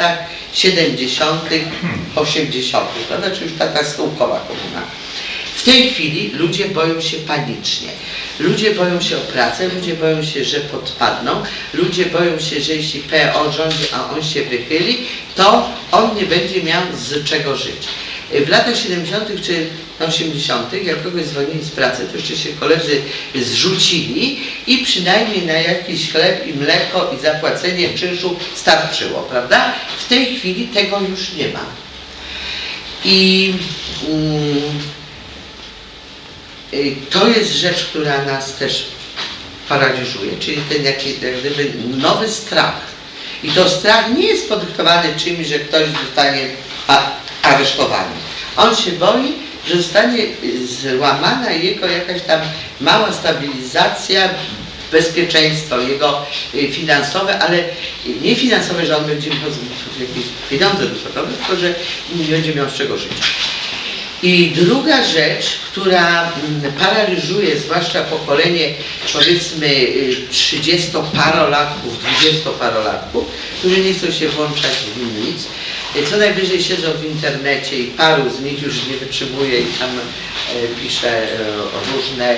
latach 70., 80., prawda, czy już taka schyłkowa komuna. W tej chwili ludzie boją się panicznie. Ludzie boją się o pracę, ludzie boją się, że podpadną, ludzie boją się, że jeśli PO rządzi, a on się wychyli, to on nie będzie miał z czego żyć. W latach 70. czy 80., jak kogoś zwolnili z pracy, to jeszcze się koledzy zrzucili i przynajmniej na jakiś chleb i mleko i zapłacenie czynszu starczyło, prawda? W tej chwili tego już nie ma. I mm, y, to jest rzecz, która nas też paraliżuje, czyli ten jaki, jak gdyby nowy strach. I to strach nie jest podyktowany czymś, że ktoś zostanie a, aresztowany. On się boi, że zostanie y, złamana jego jakaś tam mała stabilizacja, bezpieczeństwo jego y, finansowe, ale y, nie finansowe, że on będzie miał jakieś pieniądze dochodowe, tylko że nie będzie miał z czego żyć. I druga rzecz, która mm, paraliżuje zwłaszcza pokolenie powiedzmy y, 30-parolatków, 20-parolatków, którzy nie chcą się włączać w nic, y, co najwyżej siedzą w internecie i paru z nich już nie wytrzymuje i tam e, pisze e, różne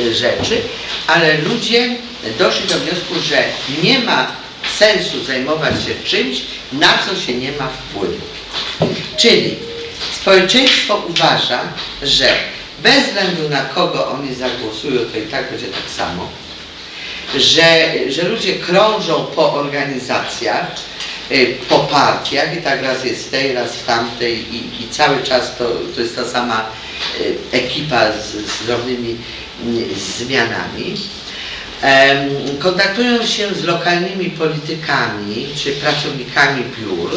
e, rzeczy, ale ludzie doszli do wniosku, że nie ma sensu zajmować się czymś, na co się nie ma wpływu. Czyli Społeczeństwo uważa, że bez względu na kogo oni zagłosują, to i tak będzie tak samo, że, że ludzie krążą po organizacjach, y, po partiach i tak raz jest tej, raz w tamtej i, i cały czas to, to jest ta sama y, ekipa z, z drobnymi mm, zmianami. Kontaktują się z lokalnymi politykami czy pracownikami biur.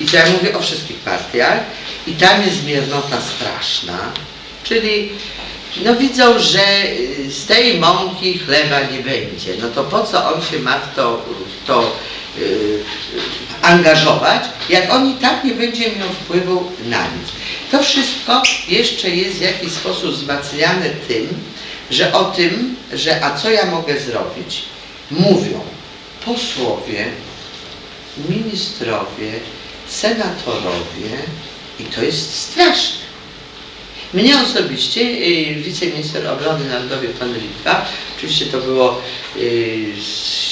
I to ja mówię o wszystkich partiach. I tam jest miernota straszna, czyli no widzą, że y, z tej mąki chleba nie będzie, no to po co on się ma w to, w to y, y, angażować, jak on i tak nie będzie miał wpływu na nic. To wszystko jeszcze jest w jakiś sposób wzmacniane tym, że o tym, że a co ja mogę zrobić, mówią posłowie, ministrowie, senatorowie i to jest straszne. Mnie osobiście y, wiceminister obrony narodowej pan Litwa, oczywiście to było y,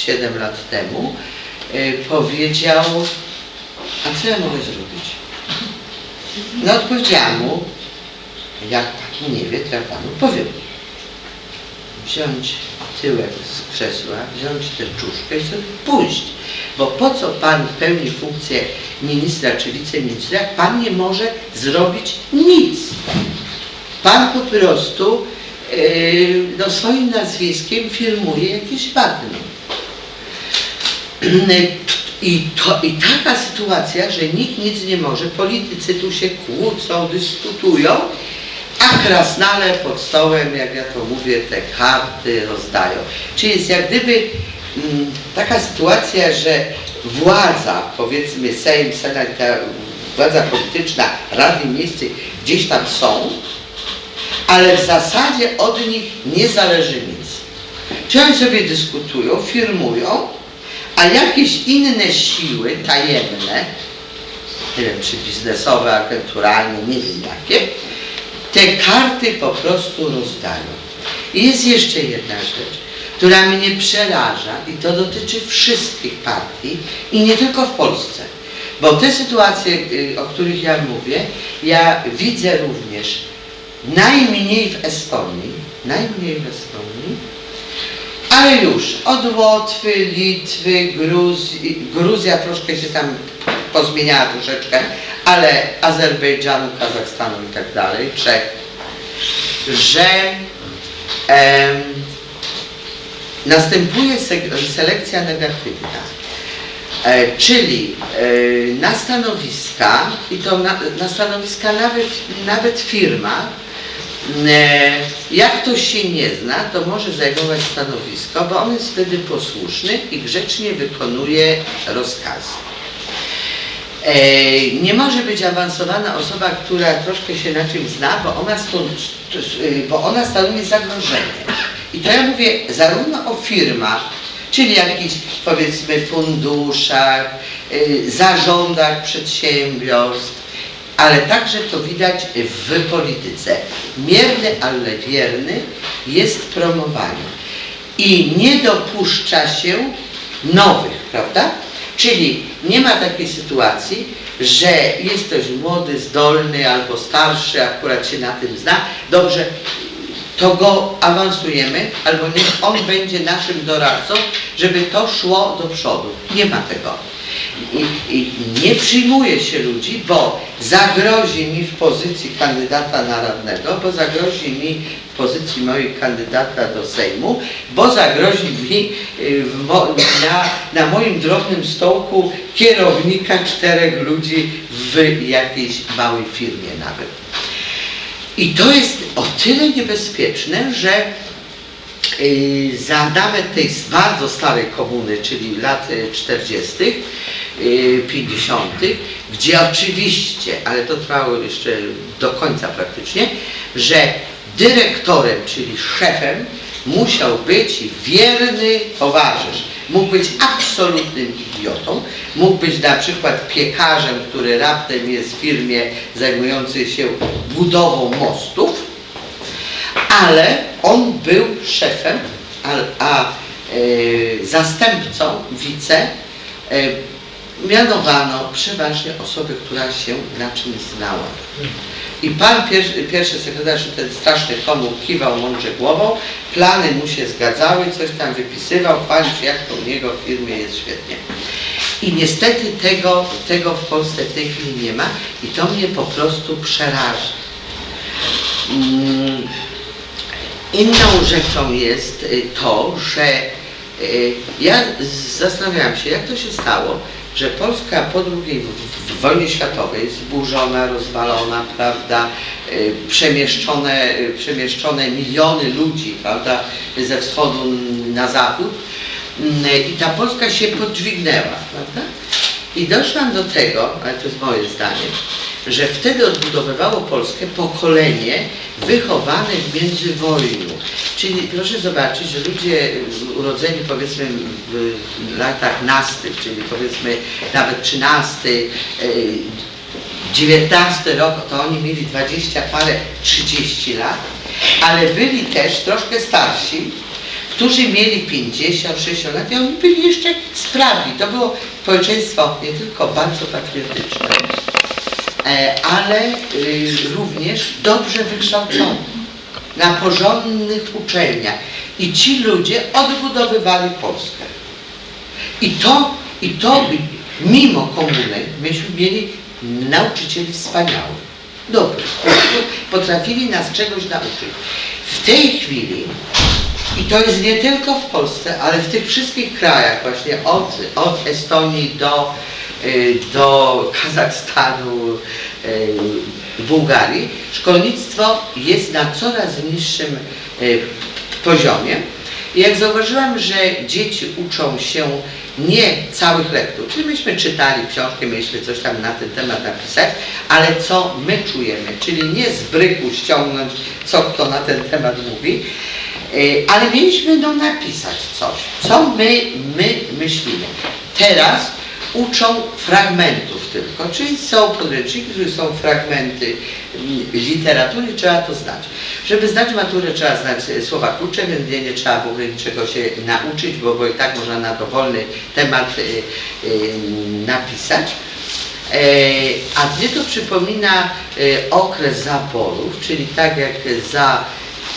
7 lat temu, y, powiedział, a co ja mogę zrobić? No odpowiedziałam mu, jak pan nie wie, to ja panu powiem. Wziąć tyłek z krzesła, wziąć tę czuszkę i sobie pójść. Bo po co pan pełni funkcję ministra czy wiceministra, jak pan nie może zrobić nic. Pan po prostu yy, no, swoim nazwiskiem firmuje jakieś bagno. I, to, I taka sytuacja, że nikt nic nie może, politycy tu się kłócą, dyskutują, a krasnale pod stołem, jak ja to mówię, te karty rozdają. Czyli jest jak gdyby mm, taka sytuacja, że władza, powiedzmy Sejm, Senat, władza polityczna, Rady Miejskie gdzieś tam są, ale w zasadzie od nich nie zależy nic. Czy oni sobie dyskutują, firmują, a jakieś inne siły tajemne, nie wiem, czy biznesowe, agenturalne, nie wiem jakie, te karty po prostu rozdają. I jest jeszcze jedna rzecz, która mnie przeraża i to dotyczy wszystkich partii i nie tylko w Polsce. Bo te sytuacje, y, o których ja mówię, ja widzę również najmniej w Estonii, najmniej w Estonii, ale już od Łotwy, Litwy, Gruzji, Gruzja troszkę się tam pozmieniała troszeczkę, ale Azerbejdżanu, Kazachstanu i tak dalej, Czech, że em, następuje se- selekcja negatywna. E, czyli e, na stanowiska, i to na, na stanowiska nawet, nawet firma, jak ktoś się nie zna, to może zajmować stanowisko, bo on jest wtedy posłuszny i grzecznie wykonuje rozkazy. E, nie może być awansowana osoba, która troszkę się na czymś zna, bo ona, stu- bo ona stanowi zagrożenie. I to ja mówię zarówno o firmach, czyli jakichś powiedzmy funduszach, zarządach przedsiębiorstw, ale także to widać w polityce. Mierny, ale wierny jest promowany i nie dopuszcza się nowych, prawda? Czyli nie ma takiej sytuacji, że jest ktoś młody, zdolny albo starszy, akurat się na tym zna, dobrze, to go awansujemy, albo niech on będzie naszym doradcą, żeby to szło do przodu. Nie ma tego. I, I nie przyjmuje się ludzi, bo zagrozi mi w pozycji kandydata na radnego, bo zagrozi mi w pozycji mojej kandydata do Sejmu, bo zagrozi mi y, na, na moim drobnym stołku kierownika czterech ludzi w jakiejś małej firmie nawet. I to jest o tyle niebezpieczne, że za nawet tej bardzo starej komuny, czyli lat y, 40., y, 50., gdzie oczywiście, ale to trwało jeszcze do końca praktycznie, że dyrektorem, czyli szefem, musiał być wierny towarzysz. Mógł być absolutnym idiotą, mógł być na przykład piekarzem, który raptem jest w firmie zajmującej się budową mostów, ale on był szefem, a, a e, zastępcą, wice, e, mianowano przeważnie osobę, która się na czymś znała. I pan pierwszy, pierwszy sekretarz, ten straszny komu kiwał mądrze głową, plany mu się zgadzały, coś tam wypisywał, się, jak to u niego w firmie jest świetnie. I niestety tego, tego w Polsce w tej chwili nie ma i to mnie po prostu przeraża. Mm, Inną rzeczą jest y, to, że y, ja zastanawiałam się, jak to się stało, że Polska po II wojnie światowej zburzona, rozwalona, prawda, y, przemieszczone, przemieszczone miliony ludzi, prawda, ze wschodu na zachód Mm, i ta Polska się podźwignęła, prawda? I doszłam do tego, ale to jest moje zdanie, że wtedy odbudowywało Polskę pokolenie wychowane w międzywojniu. Czyli proszę zobaczyć, że ludzie urodzeni powiedzmy w latach nastych, czyli powiedzmy nawet 13, y, 19 rok, to oni mieli 20 parę, 30 lat, ale byli też troszkę starsi, którzy mieli 50, 60 lat i oni byli jeszcze sprawni. To było społeczeństwo nie tylko bardzo patriotyczne, e, ale y, również dobrze wykształcone, na porządnych uczelniach. I ci ludzie odbudowywali Polskę. I to, i to mimo komuny, myśmy mieli nauczycieli wspaniałych, dobrych, potrafili nas czegoś nauczyć. W tej chwili i to jest nie tylko w Polsce, ale w tych wszystkich krajach, właśnie od, od Estonii do, do Kazachstanu, y, Bułgarii, szkolnictwo jest na coraz niższym y, poziomie. Jak zauważyłam, że dzieci uczą się nie całych lektur, czyli myśmy czytali książkę, mieliśmy coś tam na ten temat napisać, ale co my czujemy, czyli nie z bryku ściągnąć, co kto na ten temat mówi, Y, ale mieliśmy no, napisać coś, co my, my myślimy. Teraz uczą fragmentów tylko, czyli są podręczniki, które są fragmenty literatury, trzeba to znać. Żeby znać maturę trzeba znać słowa klucze, więc nie, trzeba w ogóle niczego się nauczyć, bo, bo i tak można na dowolny temat y, y, napisać. E, A mnie to przypomina okres zaborów, czyli tak jak za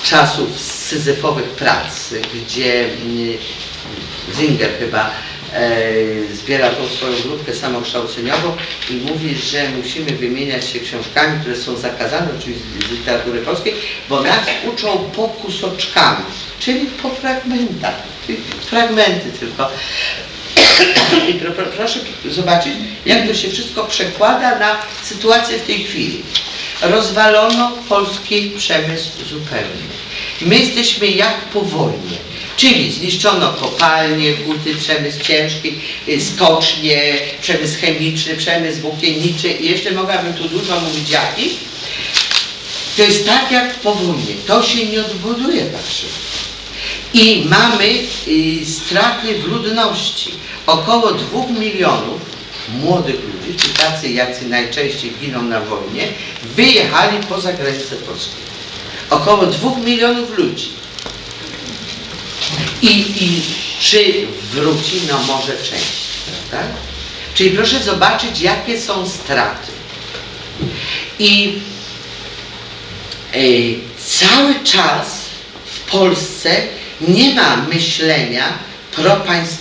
czasów syzyfowych prac, gdzie mm, Zinger chyba zbiera tą swoją grupkę samokształceniową i mówi, że musimy wymieniać się książkami, które są zakazane oczywiście z literatury polskiej, bo nas uczą po kusoczkami, czyli po fragmentach, fragmenty tylko. I pro, pro, proszę zobaczyć, jak to się wszystko przekłada na sytuację w tej chwili. Rozwalono polski przemysł zupełnie. My jesteśmy jak po wojnie. Czyli zniszczono kopalnie, huty, przemysł ciężki, y, stocznie, przemysł chemiczny, przemysł włókienniczy i jeszcze mogłabym tu dużo mówić jaki. To jest tak jak po wojnie. To się nie odbuduje tak szybko. I mamy y, straty w ludności. Około 2 milionów młodych ludzi, czy tacy, jacy najczęściej giną na wojnie, wyjechali poza granicę Polski. Około 2 milionów ludzi. I, I czy wróci? No może część, prawda? Czyli proszę zobaczyć, jakie są straty. I y, cały czas w Polsce nie ma myślenia propaństwowego.